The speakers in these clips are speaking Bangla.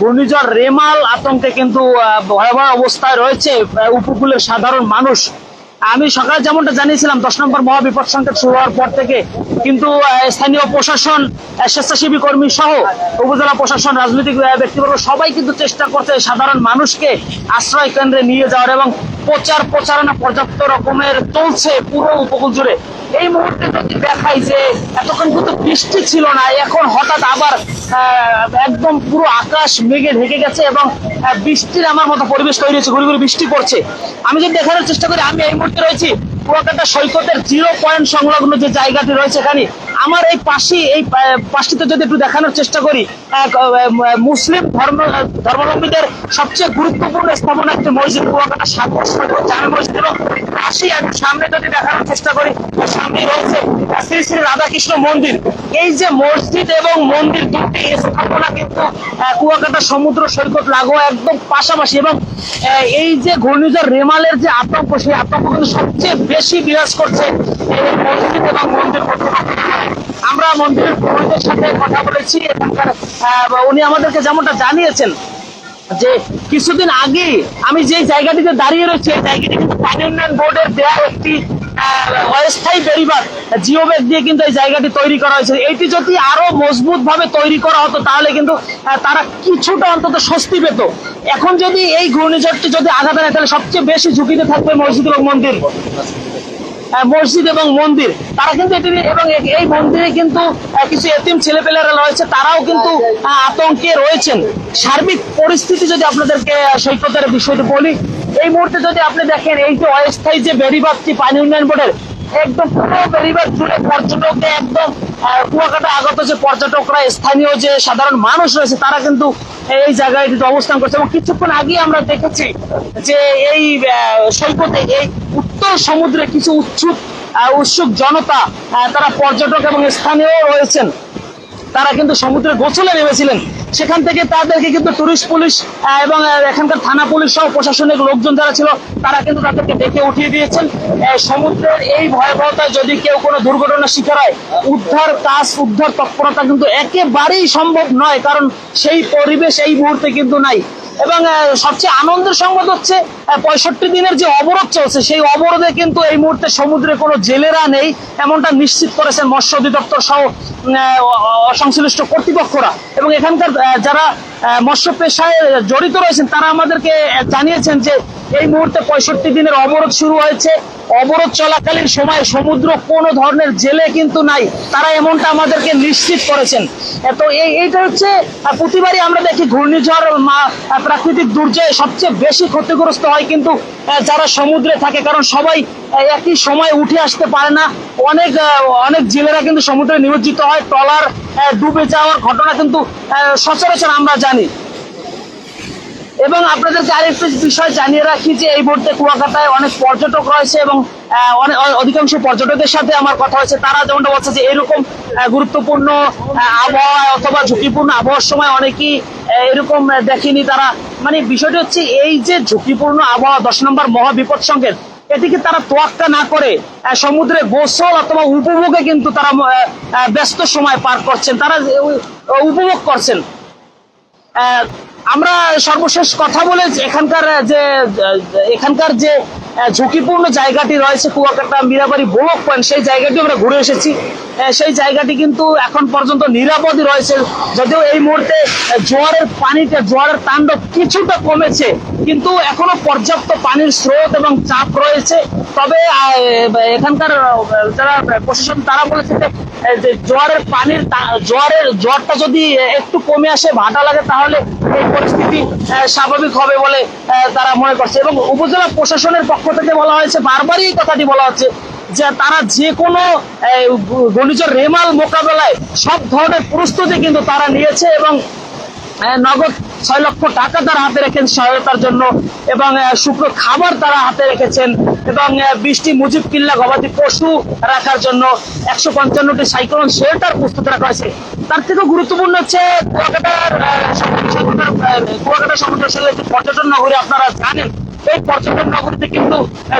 ঘূর্ণিঝড় রেমাল আতঙ্কে কিন্তু ভয়াবহ অবস্থায় রয়েছে উপকূলের সাধারণ মানুষ। আমি সকালে যেমনটা জানিয়েছিলাম, দশ নম্বর মহাবিপদ সংকেত শুরু হওয়ার পর থেকে কিন্তু স্থানীয় প্রশাসন, স্বেচ্ছাসেবী কর্মী সহ উপজেলা প্রশাসন, রাজনৈতিক ব্যক্তিবর্গ সবাই কিন্তু চেষ্টা করছে সাধারণ মানুষকে আশ্রয় কেন্দ্রে নিয়ে যাওয়ার এবং প্রচার প্রচারণা পর্যাপ্ত রকমের চলছে পুরো উপকূল জুড়ে। এই মুহূর্তে যদি দেখাই যে এতক্ষণ কিন্তু বৃষ্টি ছিল না, এখন হঠাৎ আবার একদম পুরো আকাশ মেঘে ঢেকে গেছে এবং বৃষ্টির আমার মতো পরিবেশ তৈরি হয়েছে, ঘুরি ঘুরি বৃষ্টি পড়ছে। আমি যদি দেখানোর চেষ্টা করি, আমি এই মুহূর্তে রয়েছি কুয়াকাটা সৈকতের জিরো পয়েন্ট সংলগ্ন যে জায়গাটি রয়েছে এখানে আমার এই পাশে, এই পাশটিতে যদি একটু দেখানোর চেষ্টা করি মুসলিম ধর্ম, ধর্মাবলম্বীদের সবচেয়ে গুরুত্বপূর্ণ স্থাপনা একটি মসজিদ, কুয়াকাটা সৈকত জামে মসজিদ এবং পাশে একটু সামনে যদি দেখানোর চেষ্টা করি সামনে রয়েছে শ্রী শ্রী রাধাকৃষ্ণ মন্দির। এই যে মসজিদ এবং মন্দির দুটি স্থাপনা কিন্তু কুয়াকাটা সমুদ্র সৈকত লাগোয়া একদম পাশাপাশি এবং এই যে ঘূর্ণিঝড় রেমালের যে আতঙ্ক, সেই আতঙ্ক কিন্তু সবচেয়ে বেশি বিরাজ করছে এই মসজিদ এবং মন্দির কর্তৃপক্ষ আমরা মন্দিরের পুরোহিতের সাথে কথা বলেছি এখানকার উনি আমাদেরকে যেমনটা জানিয়েছেন যে কিছুদিন আগে আমি যে জায়গাটিতে দাঁড়িয়ে রয়েছি, এই জায়গাটি কিন্তু পানি উন্নয়ন বোর্ডের দেওয়া একটি অস্থায়ী বেরিবার জিও ব্যাগ দিয়ে কিন্তু এই জায়গাটি তৈরি করা হয়েছে। এটি যদি আরও মজবুত ভাবে তৈরি করা হতো, তাহলে কিন্তু তারা কিছুটা অন্তত স্বস্তি পেত। এখন যদি এই ঘূর্ণিঝড়টি যদি আঘাত আনে তাহলে সবচেয়ে বেশি ঝুঁকিতে থাকবে মসজিদ মন্দির। মসজিদ এবং মন্দির। তারা কিন্তু এটি এবং এই মন্দিরে কিন্তু কিছু এতিম ছেলেপেলেরা রয়েছে, তারাও কিন্তু আতঙ্কে রয়েছেন। সার্বিক পরিস্থিতি যদি আপনাদেরকে সৈকতের বিষয়টি বলি, এই মুহূর্তে যদি আপনি দেখেন, এই যে অস্থায়ী যে বেড়িবাঁধটি পানি উন্নয়ন বোর্ডের, একদম পুরো বেড়িবাঁধ জুড়ে পর্যটককে একদম কুয়াকাটা আগত যে পর্যটকরা, স্থানীয় যে সাধারণ মানুষ রয়েছে, তারা কিন্তু এই জায়গায় অবস্থান করছে। এবং কিছুক্ষণ আগে আমরা দেখেছি যে এই সৈকতে এই উত্তর সমুদ্রে কিছু উৎসুক উৎসুক জনতা তারা পর্যটক এবং স্থানীয় রয়েছেন। তারা কিন্তু সমুদ্রে গোসলে নেমেছিলেন। সেখান থেকে তাদেরকে কিন্তু টুরিস্ট পুলিশ এবং এখানকার থানা পুলিশ সহ প্রশাসনিক লোকজন যারা ছিল, তারা কিন্তু তাদেরকে ডেকে উঠিয়ে দিয়েছেন। সমুদ্রের এই ভয়াবহতায় যদি কেউ কোনো দুর্ঘটনার শিকার হয়, উদ্ধার কাজ, উদ্ধার তৎপরতা কিন্তু একেবারেই সম্ভব নয়, কারণ সেই পরিবেশ এই মুহূর্তে কিন্তু নাই। এবং সবচেয়ে আনন্দের সংবাদ হচ্ছে পঁয়ষট্টি দিনের যে অবরোধ চলছে, সেই অবরোধে কিন্তু এই মুহূর্তে সমুদ্রে কোনো জেলেরা নেই, এমনটা নিশ্চিত করেছেন মৎস্য অধিদপ্তর সহ সংশ্লিষ্ট কর্তৃপক্ষরা। এবং এখানকার যারা মৎস্য পেশায় জড়িত রয়েছেন, তারা আমাদেরকে জানিয়েছেন যে এই মুহূর্তে পঁয়ষট্টি দিনের অবরোধ শুরু হয়েছে। অবরোধ চলাকালীন সময় সমুদ্র কোনো ধরনের জেলে কিন্তু নাই। তারা এমনটা আমাদেরকে নিশ্চিত করেছেন। তো এই এইটা হচ্ছে প্রতিবারই আমরা দেখি ঘূর্ণিঝড় প্রাকৃতিক দুর্যোগে সবচেয়ে বেশি ক্ষতিগ্রস্ত হয় কিন্তু যারা সমুদ্রে থাকে, কারণ সবাই একই সময় উঠে আসতে পারে না। অনেক অনেক জেলেরা কিন্তু সমুদ্রে নিমজ্জিত হয়। ট্রলার ডুবে যাওয়ার ঘটনা কিন্তু সচরাচর আমরা জানি। এবং আপনাদেরকে আরেকটি বিষয় জানিয়ে রাখি যে এই মুহূর্তে কুয়াকাটায় অনেক পর্যটক রয়েছে এবং অধিকাংশ পর্যটকদের সাথে আমার কথা হয়েছে। তারা যেমনটা বলছে যে এরকম গুরুত্বপূর্ণ আবহাওয়া অথবা ঝুঁকিপূর্ণ আবহাওয়ার সময় অনেকেই এরকম দেখেনি তারা। মানে বিষয়টি হচ্ছে এই যে ঝুঁকিপূর্ণ আবহাওয়া দশ নম্বর মহাবিপদ সংকেত, এটিকে তারা তোয়াক্কা না করে সমুদ্রে গোসল অথবা উপভোগে কিন্তু তারা ব্যস্ত সময় পার করছেন। তারা উপভোগ করছেন। আমরা সর্বশেষ কথা বলে এখানকার যে এখানকার যে ঝুঁকিপূর্ণ জায়গাটি রয়েছে কুয়াকাটা, মীরাবাড়ি বোলক পয়েন্ট সেই জায়গাটি আমরা ঘুরে এসেছি। সেই জায়গাটি কিন্তু এখন পর্যন্ত নিরাপদই রয়েছে। যদিও এই মুহূর্তে জোয়ারের পানিটা জোয়ারের তাণ্ডব কিছুটা কমেছে, কিন্তু এখনও পর্যাপ্ত পানির স্রোত এবং চাপ রয়েছে। তবে এখানকার যারা প্রশাসন, তারা বলেছে যে জোয়ারের পানির জোয়ারের, জোয়ারটা যদি একটু কমে আসে, ভাটা লাগে, তাহলে এই পরিস্থিতি স্বাভাবিক হবে বলে তারা মনে করছে। এবং উপজেলা প্রশাসনের পক্ষ থেকে বলা হয়েছে, বারবারই এই কথাটি বলা হচ্ছে। যে তারা যে কোনো ঘূর্ণিঝড় রেমাল মোকাবেলায় সব ধরনের প্রস্তুতি কিন্তু তারা নিয়েছে এবং নগদ ছয় লক্ষ টাকা তারা হাতে রেখেছেন সহায়তার জন্য এবং শুকনো খাবার তারা হাতে রেখেছেন এবং বৃষ্টি মুজিব কিল্লা গবাদি পশু রাখার জন্য একশো পঞ্চান্নটি সাইক্লোন শেল্টার প্রস্তুত রাখা হয়েছে। তার থেকেও গুরুত্বপূর্ণ হচ্ছে কুয়াকাটার কুয়াকাটা সমুদ্র পর্যটন নগরী, আপনারা জানেন। এই পর্যটন নগরীতে কিন্তু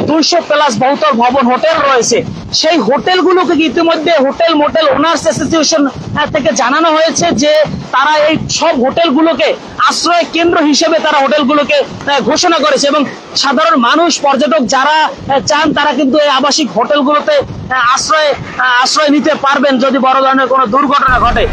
দুইশো প্লাস বহুতল ভবন, হোটেল রয়েছে। সেই হোটেলগুলোকে ইতিমধ্যে হোটেল মোটেল ওনার্স অ্যাসোসিয়েশন থেকে জানানো হয়েছে যে তারা এই সব হোটেলগুলোকে আশ্রয় কেন্দ্র হিসেবে তারা হোটেলগুলোকে ঘোষণা করেছে এবং সাধারণ মানুষ, পর্যটক যারা চান তারা কিন্তু এই আবাসিক হোটেলগুলোতে আশ্রয় আশ্রয় নিতে পারবেন যদি বড় ধরনের কোনো দুর্ঘটনা ঘটে।